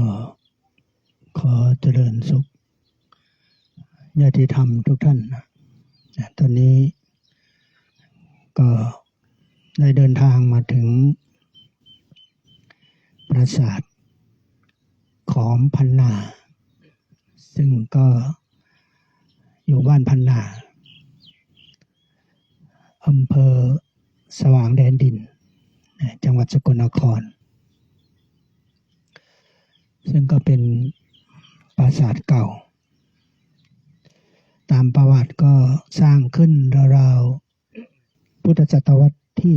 ก็ขอเจริญสุขญาติธรรมทุกท่านนะตอนนี้ก็ได้เดินทางมาถึง ปราสาทของพันนา ซึ่งก็อยู่บ้านพันนาอำเภอสว่างแดนดิน จังหวัดสกลนคร ซึ่งก็เป็นปราสาทเก่า ตามประวัติก็สร้างขึ้นราวๆพุทธศตวรรษที่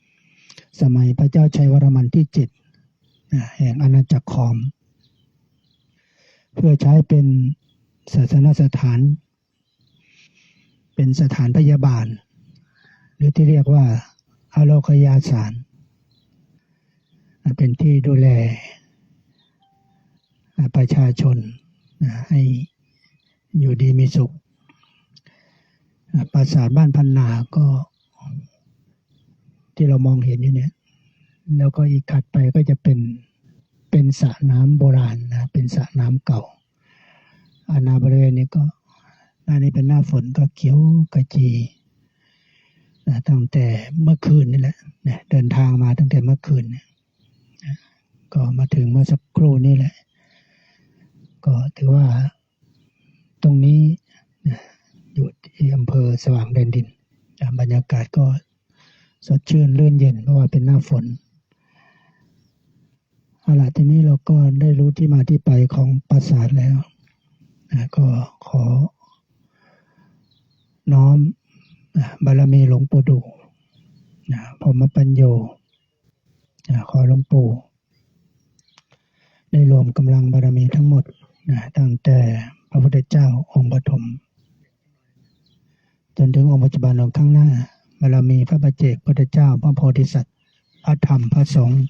18 สมัยพระเจ้าชัยวรมันที่ 7 แห่งอาณาจักรขอม เพื่อใช้เป็นศาสนสถาน เป็นสถานพยาบาล หรือที่เรียกว่าอาโลคยาสารเป็นที่ดูแล ประชาชนให้อยู่ดีมีสุข ปราสาทบ้านพันนาก็ที่เรามองเห็นอยู่เนี่ย แล้วก็อีกถัดไปก็จะเป็นเป็นสระน้ำโบราณนะ เป็นสระน้ำเก่า อาณาบริเวณนี้ก็หน้านี้เป็นหน้าฝนก็เขียวกระจีนะตั้งแต่เมื่อคืนนี่แหละนะเดินทางมาตั้งแต่เมื่อคืนนะก็มาถึงเมื่อสักครู่นี่แหละ ก็ถือว่าตรงนี้อยู่ที่อำเภอสว่างแดนดิน บรรยากาศก็สดชื่นเรื่นเย็นเพราะว่าเป็นหน้าฝนเอาล่ะทีนี้เราก็ได้รู้ที่มาที่ไปของปราสาทแล้วนะก็ขอ น้อมนะบารมีหลวงปู่ดูนะพรหมปัญโยนะขอหลวงปู่ได้รวมกำลังบารมีทั้งหมด นะตั้งแต่พระพุทธเจ้าองค์ปฐมจนถึงองค์ปัจจุบันองค์ข้างหน้าบารมีพระปัจเจกพุทธเจ้า พระโพธิสัตว์ พระธรรมพระสงฆ์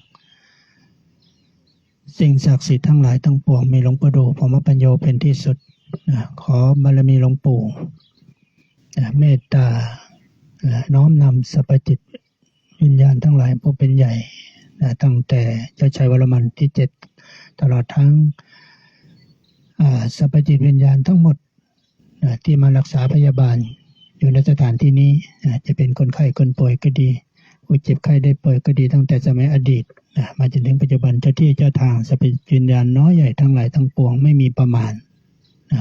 สิ่งศักดิ์สิทธิ์ทั้งหลายทั้งปวงมีหลวงปู่ดูพรมปัญโยเป็นที่สุดนะขอบารมีหลวงปู่นะเมตตานะน้อมนำสรรพจิตวิญญาณทั้งหลายผู้เป็นใหญ่นะตั้งแต่เจ้าชายวรมันที่เจ็ดตลอดทั้ง สรรพจิตวิญญาณทั้งหมดที่มารักษาพยาบาล อยู่ในสถานที่นี้จะเป็นคนไข้คนป่วยก็ดีผู้เจ็บไข้ได้ป่วยก็ดีตั้งแต่สมัยอดีตมาจนถึงปัจจุบันเจ้าที่เจ้าทางสรรพจิตวิญญาณน้อยใหญ่ทั้งหลายทั้งปวงไม่มีประมาณ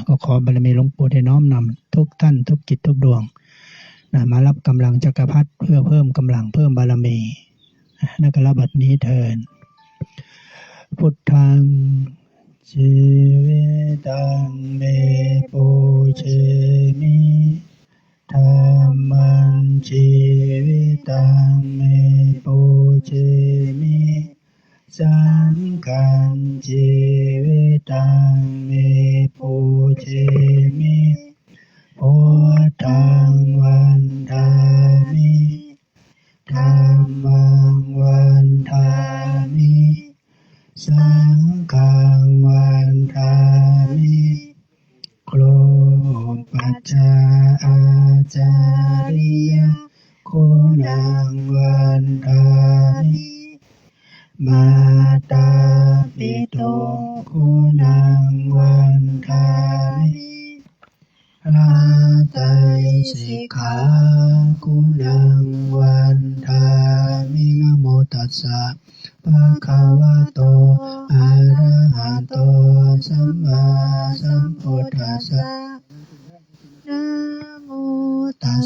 ก็ขอบารมีหลวงปู่ได้น้อมนำทุกท่านทุกจิตทุกดวงมารับกำลังจักรพรรดิเพื่อเพิ่มกำลังเพิ่มบารมีนะนักรับบัดนี้เทินพุทธัง ชีวิตังเมปุเชมิธรรมันชีวิตังเมปุเชมิ สังฆังชี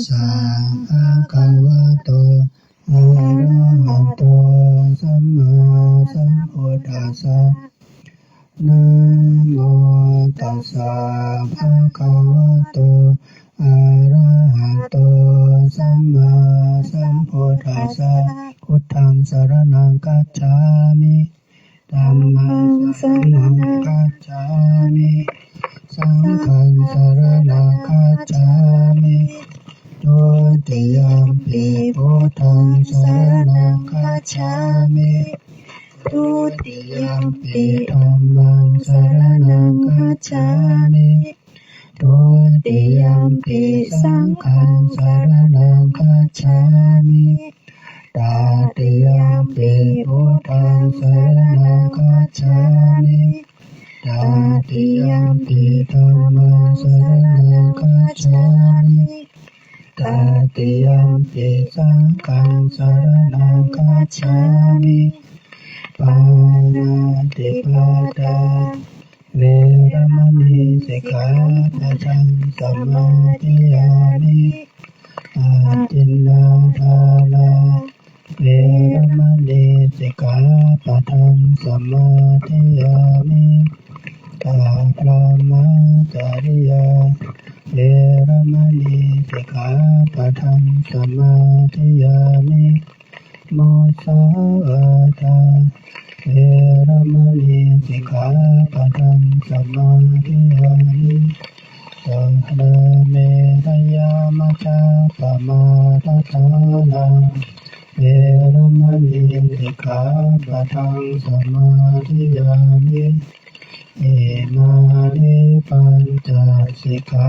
สสะภะคะวะโต ตาติยมปิพุทธังสรณังกัจฉาธั สังฆเมรยามะจาปมาตทฐานาเวรมณีสิกขาปะทังสมาธิยามิเอมานิปัญจสิกขา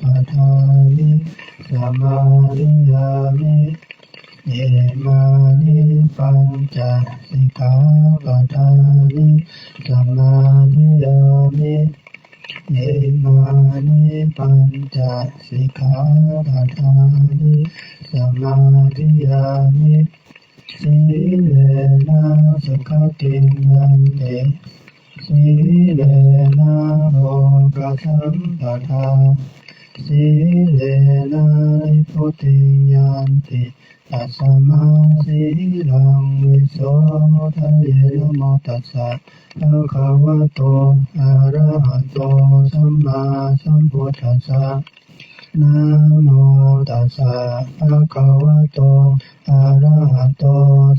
ปะทามิสมาธิยามิเยมานิปัญจสิกขาปะทานิสมาธิยามิ เยมานิปัญจสิกขาปะทานิสมาธิยานิสีเลนะสุขติยันเตสีเลนะโลกสัมปทา สีเลนะนิพุติยันติตัสมาสีลังวิโสทะเยนะโมตัสสะภะคะวะโตอะระหะโตสัมมาสัมพุทธัสสะนะโมตัสสะภะคะวะโตอะระหะโต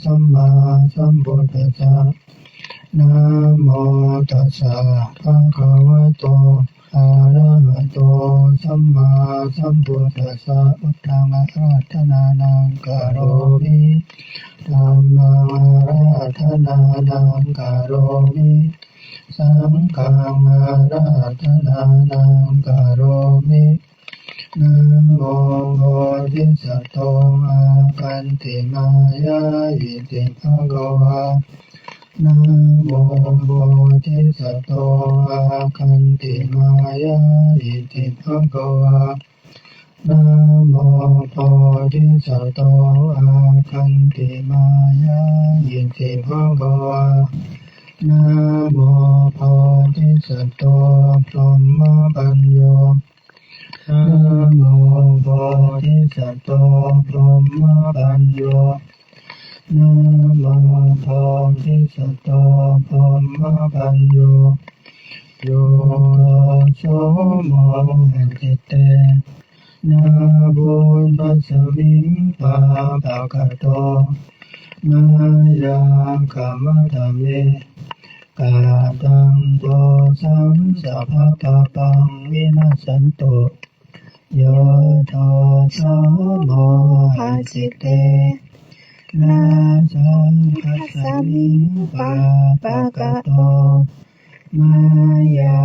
สัมมาสัมพุทธัสสะนะโมตัสสะภะคะวะโต อะระหะโตสัมมาสัมพุทธัสสะอุตตังอะราธนานังกะโรมิธัมมังอะราธนานังกะโรมิสังฆังอะราธนานังกะโรมินะโมโพธิสัตว์โตอาคันติมายาอิติภะคะวะ นะโมโพธิสัตว์โตอาคันติมายาอิติภะคะวะนะโมโพธิสัตว์โตอาคันติมายาอิติภะคะวะนะโมโพธิสัตว์โตพรหมปัญโยนะโมโพธิสัตว์โตพรหมปัญโย นะโมโพธิสโตพรหมปัญโยโยโสโมหิตเตนะบุญปัสสมิปะปะกะโตนะยังขมะทะเมกาตังโตสังสัพพะปังวินาสันโตโยโทโสโมหิตเต นาสังคัสสมิงปะปะกะโต มายา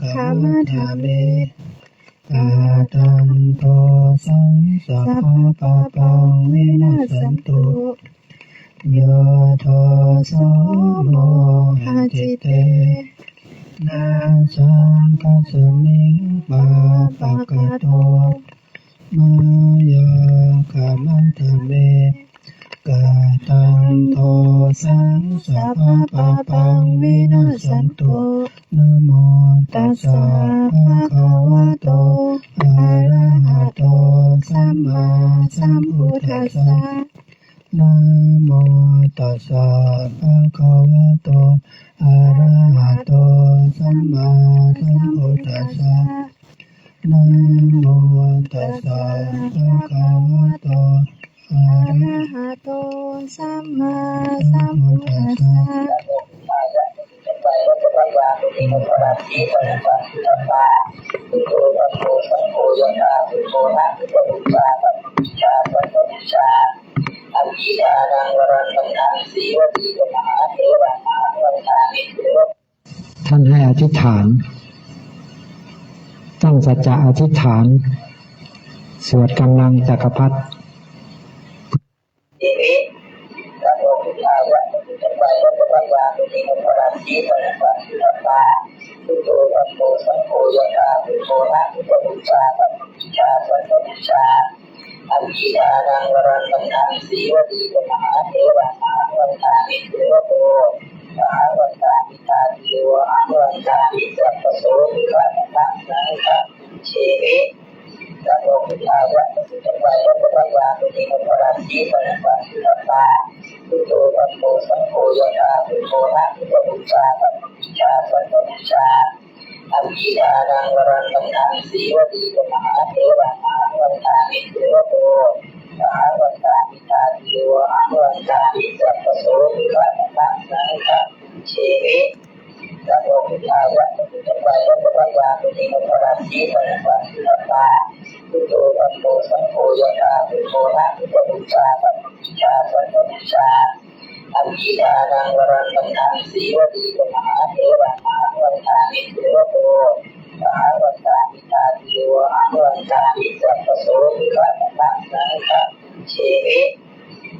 คามะทะเมกาตันโตสังสัพพะปังวินาสันตุโยโทโสโมหะจิเตนาสังคัสสมิงปะปะกะโต มายาคามะทะเม กาตังโทสังสัพพะปังวินาสันตุนะโมตัสสะภะคะวะโตอะระหะโตสัมมาสัมพุทธัสสะนะโมตัสสะภะคะวะโตอะระหะโตสัมมาสัมพุทธัสสะนะานสวดกำลังจักรพรรดิ ciri kalau pejabat itu terbayar kepada korporasi pada waktu apa itu waktu waktu yang aku kurang kita buka kita tapi orang orang tentang siwa di ke mana siwa orang kami siwa tuh orang kami tadi orang kami terpesul di dalam ciri và một là quán trong bài quán của bác và thì một là làm gì và và và chúng tôi còn bộ sản phụ và và bộ hạ và bộ xa và và và và bộ xa thậm chí là đang và đang còn đang gì và đi và mà thế và mà còn đang đi và bộ và còn đang đi và đi và còn đang đi và số thì là đang đang đang chế biến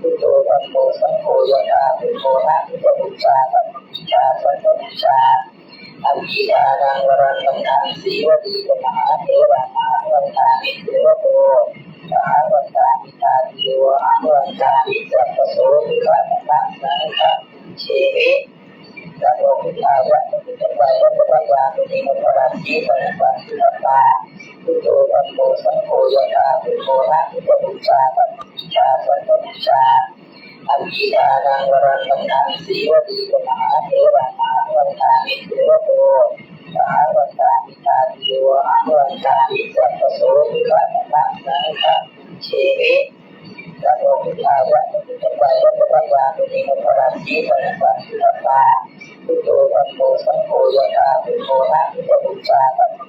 พุทโธธรรมโมสังโฆยะถาพุทโธนะพุทธบูชาสัพพิชาสัพพิชาอันทีลานังวรังนังสีวดีกมหาเทระมหาวันตานิเทวโตมหาวันตานิตาเทวะวันตานิสัพโสมิรัตตังสังฆเชวิสัพพุทธาวะสัพพุทธวะสัพพุทธวะสัพพุทธวะสัพพุทธวะสัพพุทธวะ พุทโธธัมโมสังโฆยะถาพุทโธนะพุทธบูชาปัจจุชาปัจจุชาอันทีานังวรังกันนังสีวดีกมหาเทวะมหาวันตานิเทวโตมหาวันตานิตาทิวะมหาวันตานิสัพพโสมิวัตตังนังคะเชวิตะโมพุทธาวัตตุไปวัตตุปัญญาตุนิโมปรัสสีปะปัสสุตตาพุทโธธัมโมสังโฆยะถาพุทโธนะพุทธบูชาปัจ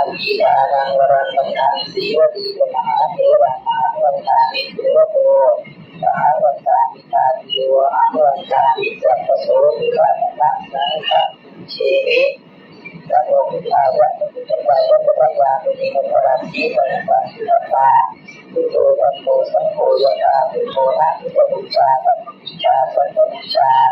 అభిధానం వరం జీవీజమాని రమావంతాని దేవతో భావంతాని కార్యో అవంతాని తపసో విధానం చేవే తమో భావం భగవత్ పరాన్ని పరమ ఉతో సంపో సంపో యథా విభోనా ఉపముచాపముచాపముచాప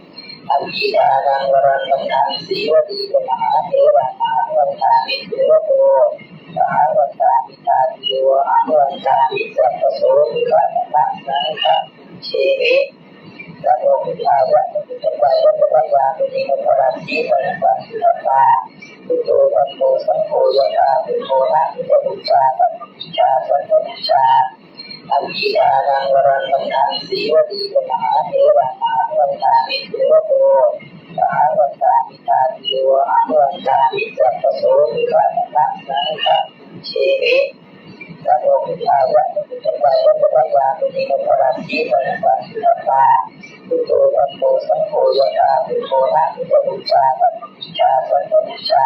Yeah. นังวรังมังคันติวดีวนาเทวนาวันตามิเทวโตสาวันตามิตาติวะวันตามิสัพพโสมิวัตนะสังฆชีวิตพระองค์ชาววัดจังหวัดวัดพระยาเป็นนิพพานที่ปฏิบัติธรรมะพุทโธธรรมโมสังโฆยะตาพุทโธนะพุทธบูชาปัจจาปัจจา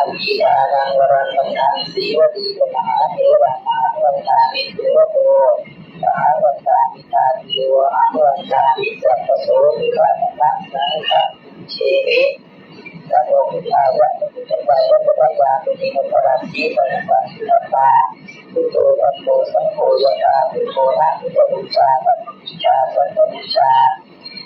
அங்கீகாரம் வரணும் apa itu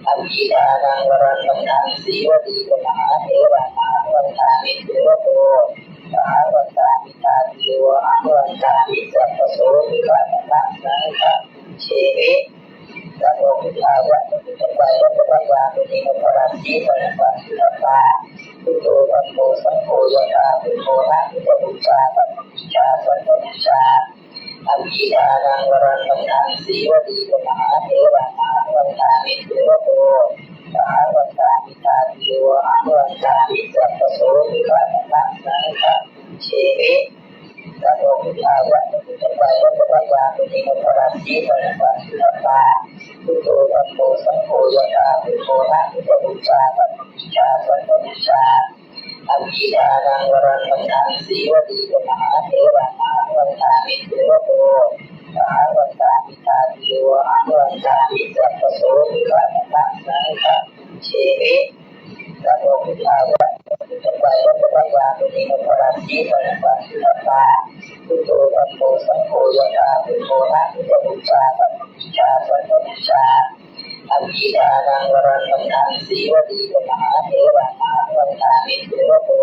anjiranang warang ansi wadi kenahan warahan warahani dewato Tahan warahani tadi warang warahani Sapa suri warahani Sapa siri Sapa kutawat Kepala kepada Ini operasi Pada Sapa Itu Sapa Sapa Yata Bimora Kita buka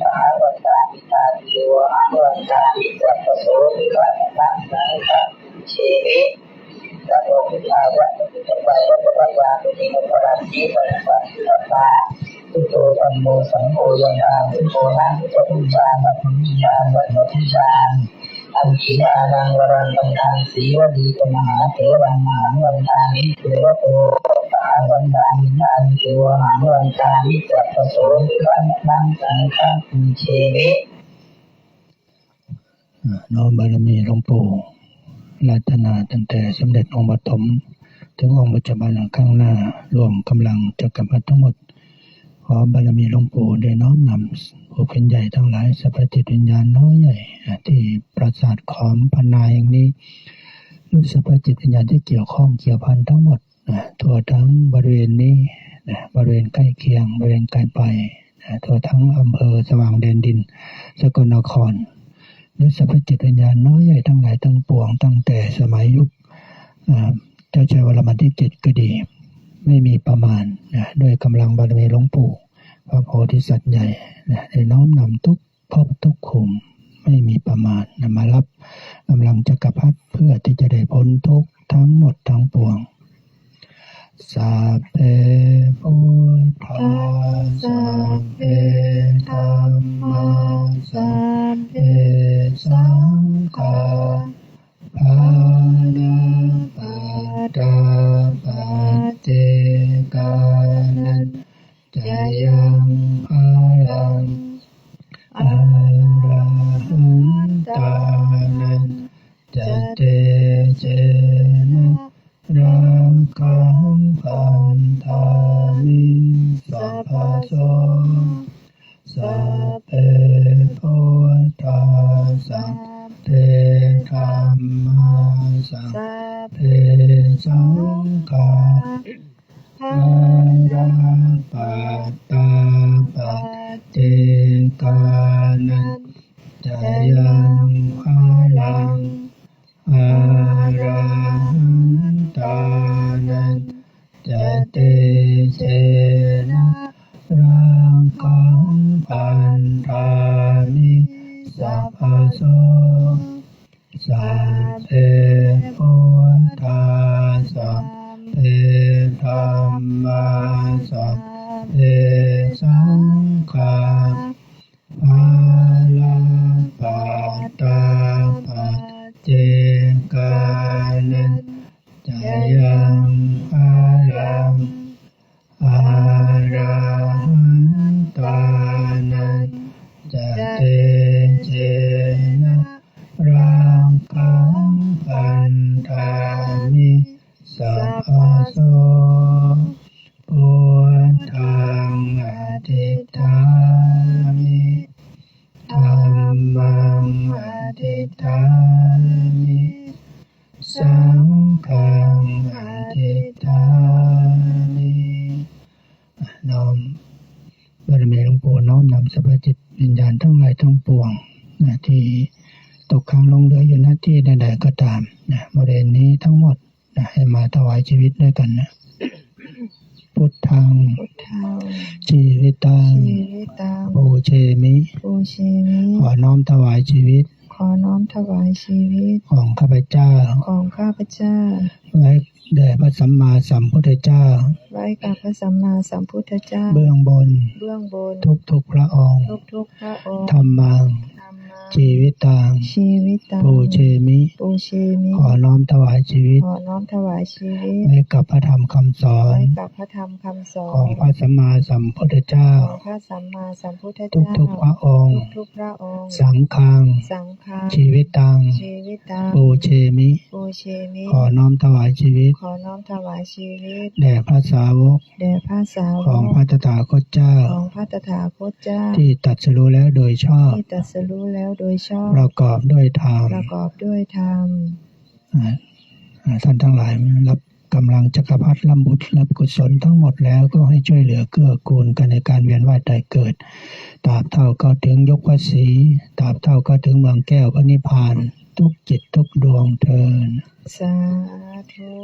หาวันตามิตาเทวะมหาวันตามิสัพพโสมิฆาตตังสังฆเชมิสัพพพุทธาวะพุทธไปวัตถวาตุนิมุปราสีปรปัสสิตตาพุทโธธัมโมสังโฆยะถาพุทโธนะพุทธบูชาสัพพุทธาสัพพบูชาอภิดานังวรังตังสีวดีกมหาเทระมหาวันตามิเทวโตมหาวันามิตาเทวะมหาวันตามิสัพพโสมิฆาตตังเชมิสัพพพุทธาวะพุทธไปวัตถวาตุนิมุปราสีปรปัสสิตตาพุทโธธัมโมสังโฆยะถาพุทโธนะพุทธบูชาสัพพุทธาสัพพบูชาอภิดานังวรังตังสีวดีกมหาเทระมหาวันตามิเทวโตมหาวันตามิเทวะมหาวันตามิสัพพโตตังสังฆเชมิสัพพพุทธาวะพุทธไปวัตถวาตุนิมุปราสีปรปัสสิตตาพุทโธธัมกันบาสัพพุทธาสัพพบูชาอภิดานนันตัวดีกมหาเทระมหาวันตามิเทวโตมหาวันตามิตาเทวะมหาวันตามิสัพพโสมิฆาเชมิน้อมบารมีหลวงปู่รัตนาตั้งแต่สมเด็จองค์ปฐมถึงองค์ปัจจุบันข้างหน้ารวมกำลังจักรพรรดิทั้งหมด ขอบารมีหลวงปู่ได้น้อมนำผู้เป็นใหญ่ทั้งหลายสัพพจิตวิญญาณน้อยใหญ่ที่ปราสาทขอมพนาอย่างนี้หรือสัพพจิตวิญญาณที่เกี่ยวข้องเกี่ยวพันทั้งหมดทั่วทั้งบริเวณนี้บริเวณใกล้เคียงบริเวณไกลไปทั่วทั้งอำเภอสว่างแดนดิน สกลนครหรือสัพพจิตวิญญาณน้อยใหญ่ทั้งหลายทั้งปวงตั้งแต่สมัยยุคเจ้าชายวรมันที่เจ็ดก็ดี ไม่มีประมาณนะด้วยกำลังบารมีหลวงปู่พระโพธิสัตว์ใหญ่นะได้น้อมนำทุกภพทุกขุมไม่มีประมาณนะมารับกำลังจักรพรรดิเพื่อที่จะได้พ้นทุกทั้งหมดทั้งปวงสัพเพพุทธาสัพเพธรรมาสัพเพสังฆา Jayam Alam. ารมีหลวงปู่น้อมนำสรรพจิตวิญญาณทั้งหลายทั้งปวงนะที่ตกค้างลงเหลืออยู่หน้าที่ใดๆก็ตามนะบริเวณนี้ทั้งหมดนะให้มาถวายชีวิตด้วยกันนะพุทธังพุทธังชีวิตังชีวิตังโอเชมิปูชีมิ ขอน้อมถวายชีวิต ขอน้อมถวายชีวิต ของข้าพเจ้า ของข้าพเจ้า ไว้แด่พระสัมมาสัมพุทธเจ้า ไว้กับพระสัมมาสัมพุทธเจ้า เบื้องบน เบื้องบน ทุกทุกๆพระองค์ ทุกทุกๆพระองค์ธรรมังธรรมา ชีวิตตังชีวิตังปูเชมิ ปูชีมิ ขอน้อมถวายชีวิต ขอน้อมถวายชีวิตไว้กับพระธรรมคำสอน ไว้กับพระธรรมคำสอของนพระสัมมาสัมพุทธเจ้า ของพระสัมมาสัมพุทธทุกเจ้า ทุกๆพระองค์ ทุกๆพระองค์ สังฆัง สังฆาชีวิตตัง ชีวิตังปูเชมิ ปูเชมิขอน้อมถวายชีวิต ขอน้อมถวายชีวิต แด่พระสาวก แด่พระสาวของกพระตถาคตเจ้า ของพระตถาคตเจ้า ที่ตรัดสรู้แล้วโดยชอบ ที่ตรัสรู้แล้วโดยชอบ ประกอบด้วยธรรม ประกอบด้วยธรรมอ่าอ่าท่านทั้งหลายรับกำลังจักรพรรดิรับบุตรรับกุศลทั้งหมดแล้วก็ให้ช่วยเหลือเกื้อกูลกันในการเวียนว่ายตายเกิดตราบเท่าก็ถึงยกภาษีตราบเท่าก็ถึงเมืองแก้วพระนิพพาน ทุกจิตทุกดวงเทินสาธุ